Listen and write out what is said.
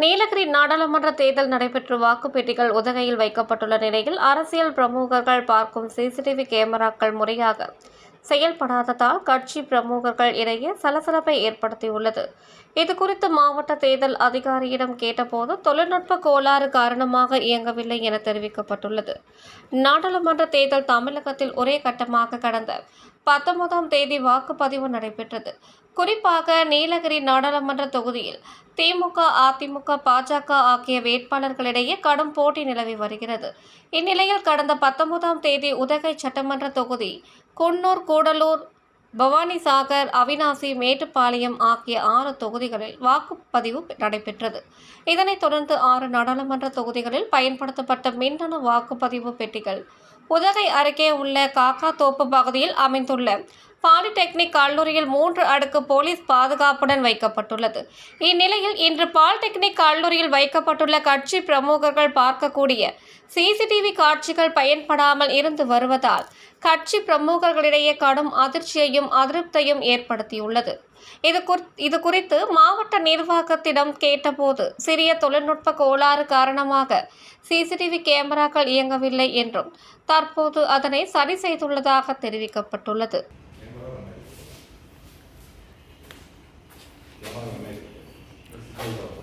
நீலகிரி நாடாளுமன்ற தேர்தல் நடைபெற்ற வாக்குப்பெட்டிகள் உதகையில் வைக்கப்பட்டுள்ள நிலையில் அரசியல் பிரமுகர்கள் பார்க்கும் சிசிடிவி கேமராக்கள் முறையாக செயல்படாததால் கட்சி பிரமுகர்கள் இடையே சலசலப்பை ஏற்படுத்தியுள்ளது. இதுகுறித்து மாவட்ட தேர்தல் அதிகாரியிடம் கேட்டபோது தொழில்நுட்ப கோளாறு காரணமாக இயங்கவில்லை என தெரிவிக்கப்பட்டுள்ளது. நாடாளுமன்ற தேர்தல் தமிழகத்தில் ஒரே கட்டமாக கடந்த பத்தொன்பதாம் தேதி வாக்குப்பதிவு நடைபெற்றது. குறிப்பாக நீலகிரி நாடாளுமன்ற தொகுதியில் திமுக அதிமுக பாஜக ஆகிய வேட்பாளர்களிடையே கடும் போட்டி நிலவி வருகிறது. இந்நிலையில் கடந்த பத்தொன்பதாம் தேதி உதகை சட்டமன்ற தொகுதி குன்னூர் கூடலூர் பவானி சாகர் அவினாசி மேட்டுப்பாளையம் ஆகிய ஆறு தொகுதிகளில் வாக்குப்பதிவு நடைபெற்றது. இதனைத் தொடர்ந்து ஆறு நாடாளுமன்ற தொகுதிகளில் பயன்படுத்தப்பட்ட மின்னணு வாக்குப்பதிவு பெட்டிகள். உதகை அருகே உள்ள காக்காத்தோப்பு பகுதியில் அமைந்துள்ள பாலிடெக்னிக் கல்லூரியில் மூன்று அடுக்கு போலீஸ் பாதுகாப்புடன் வைக்கப்பட்டுள்ளது. இந்நிலையில் இன்று பாலிடெக்னிக் கல்லூரியில் வைக்கப்பட்டுள்ள கட்சி பிரமுகர்கள் பார்க்கக்கூடிய சிசிடிவி காட்சிகள் பயன்படாமல் இருந்து வருவதால் கட்சி பிரமுகர்களிடையே கடும் அதிர்ச்சியையும் அதிருப்தியையும் ஏற்படுத்தியுள்ளது. இது குறி இது குறித்து மாவட்ட நிர்வாகத்திடம் கேட்டபோது சிறிய தொழில்நுட்ப கோளாறு காரணமாக சிசிடிவி கேமராக்கள் இயங்கவில்லை என்றும் தற்போது அதனை சரி செய்துள்ளதாக தெரிவிக்கப்பட்டுள்ளது. Bible.